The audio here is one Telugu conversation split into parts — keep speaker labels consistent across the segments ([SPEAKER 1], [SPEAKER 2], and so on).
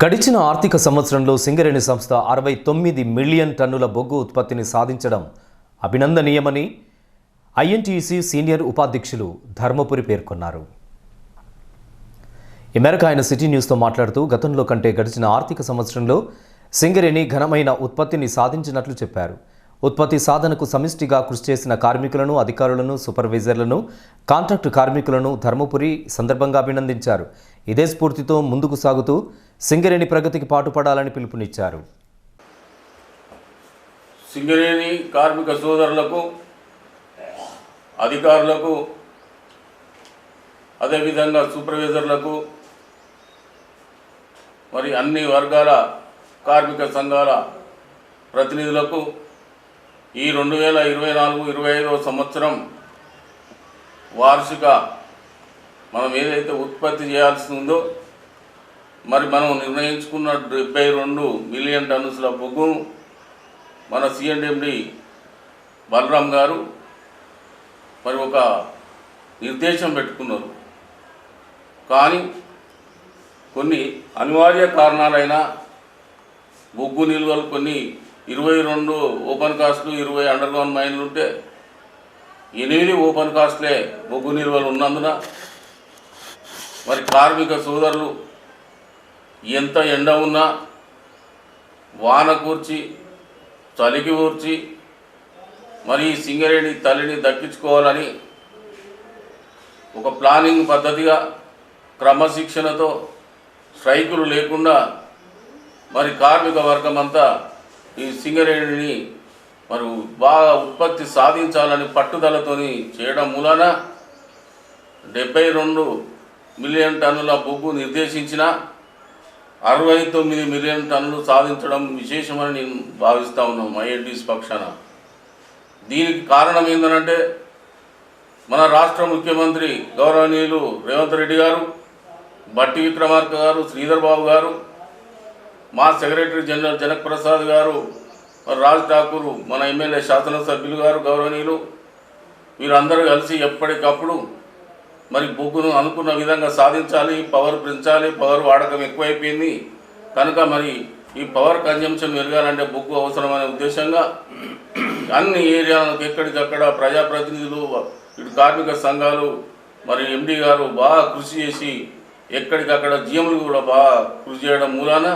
[SPEAKER 1] గడిచిన ఆర్థిక సంవత్సరంలో సింగరేణి సంస్థ అరవై తొమ్మిది మిలియన్ టన్నుల బొగ్గు ఉత్పత్తిని సాధించడం అభినందనీయమని ఐఎన్టీసీ సీనియర్ ఉపాధ్యక్షులు ధర్మపురి పేర్కొన్నారు. ఈ మేరకు ఆయన సిటీ న్యూస్తో మాట్లాడుతూ గతంలో కంటే గడిచిన ఆర్థిక సంవత్సరంలో సింగరేణి ఘనమైన ఉత్పత్తిని సాధించినట్లు చెప్పారు. ఉత్పత్తి సాధనకు సమిష్టిగా కృషి చేసిన కార్మికులను అధికారులను సూపర్వైజర్లను కాంట్రాక్టు కార్మికులను ధర్మపురి సందర్భంగా అభినందించారు. ఇదే స్ఫూర్తితో ముందుకు సాగుతూ సింగరేణి ప్రగతికి పాటుపడాలని పిలుపునిచ్చారు.
[SPEAKER 2] సింగరేణి కార్మిక సోదరులకు అధికారులకు అదేవిధంగా సూపర్వైజర్లకు మరి అన్ని వర్గాల కార్మిక సంఘాల ప్రతినిధులకు ఈ రెండు వేల ఇరవై నాలుగు ఇరవై ఐదవ సంవత్సరం వార్షిక మనం ఏదైతే ఉత్పత్తి చేయాల్సి ఉందో మరి మనం నిర్ణయించుకున్న డెబ్బై రెండు మిలియన్ టన్నుల బొగ్గు మన సిఎండిఎండి బలరాం గారు మరి ఒక నిర్దేశం పెట్టుకున్నారు. కానీ కొన్ని అనివార్య కారణాలైన బొగ్గు నిల్వలు కొన్ని ఇరవై రెండు ఓపెన్ కాస్ట్లు ఇరవై అండర్ గ్రౌండ్ మైన్లు ఉంటే ఎనిమిది ఓపెన్ కాస్ట్లే బొగ్గు నిల్వలు ఉన్నందున మరి కార్మిక సోదరులు ఎంత ఎండ ఉన్నా వాన కూర్చి చలికి ఊర్చి మరి ఈ సింగరేణి తల్లిని దక్కించుకోవాలని ఒక ప్లానింగ్ పద్ధతిగా క్రమశిక్షణతో స్ట్రైకులు లేకుండా మరి కార్మిక వర్గం అంతా ఈ సింగరేణిని మరి బాగా ఉత్పత్తి సాధించాలని పట్టుదలతోని చేయడం మూలన డెబ్బై రెండు మిలియన్ టన్నుల బొగ్గు నిర్దేశించిన అరవై తొమ్మిది మిలియన్ టన్నులు సాధించడం విశేషమని నేను భావిస్తా ఉన్నాను ఐఎన్టీస్ పక్షాన. దీనికి కారణం ఏంటంటే మన రాష్ట్ర ముఖ్యమంత్రి గౌరవనీయులు రేవంత్ రెడ్డి గారు బట్టి విక్రమార్క గారు శ్రీధర్ బాబు గారు మా సెక్రటరీ జనరల్ జనక్ ప్రసాద్ గారు రాజ్ ఠాకూర్ మన ఎమ్మెల్యే శాసనసభ్యులు గారు గౌరవనీయులు వీరందరూ కలిసి ఎప్పటికప్పుడు మరి బొగ్గును అనుకున్న విధంగా సాధించాలి పవర్ పెంచాలి పవర్ వాడకం ఎక్కువైపోయింది. కనుక మరి ఈ పవర్ కన్జంప్షన్ పెరగాలంటే బొగ్గు అవసరమనే ఉద్దేశంగా అన్ని ఏరియాలకు ఎక్కడికక్కడ ప్రజాప్రతినిధులు ఇటు కార్మిక సంఘాలు మరి ఎండి గారు బాగా కృషి చేసి ఎక్కడికక్కడ జీఎంలు కూడా బాగా కృషి చేయడం మూలాన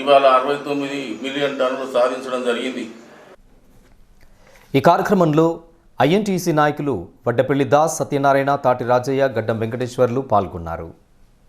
[SPEAKER 2] ఇవాళ అరవై తొమ్మిది మిలియన్ టన్నులు సాధించడం జరిగింది.
[SPEAKER 1] ఈ కార్యక్రమంలో ఐఎన్టీసీ నాయకులు వడ్డపల్లి దాస్ సత్యనారాయణ తాటి రాజయ్య గడ్డం వెంకటేశ్వర్లు పాల్గొన్నారు.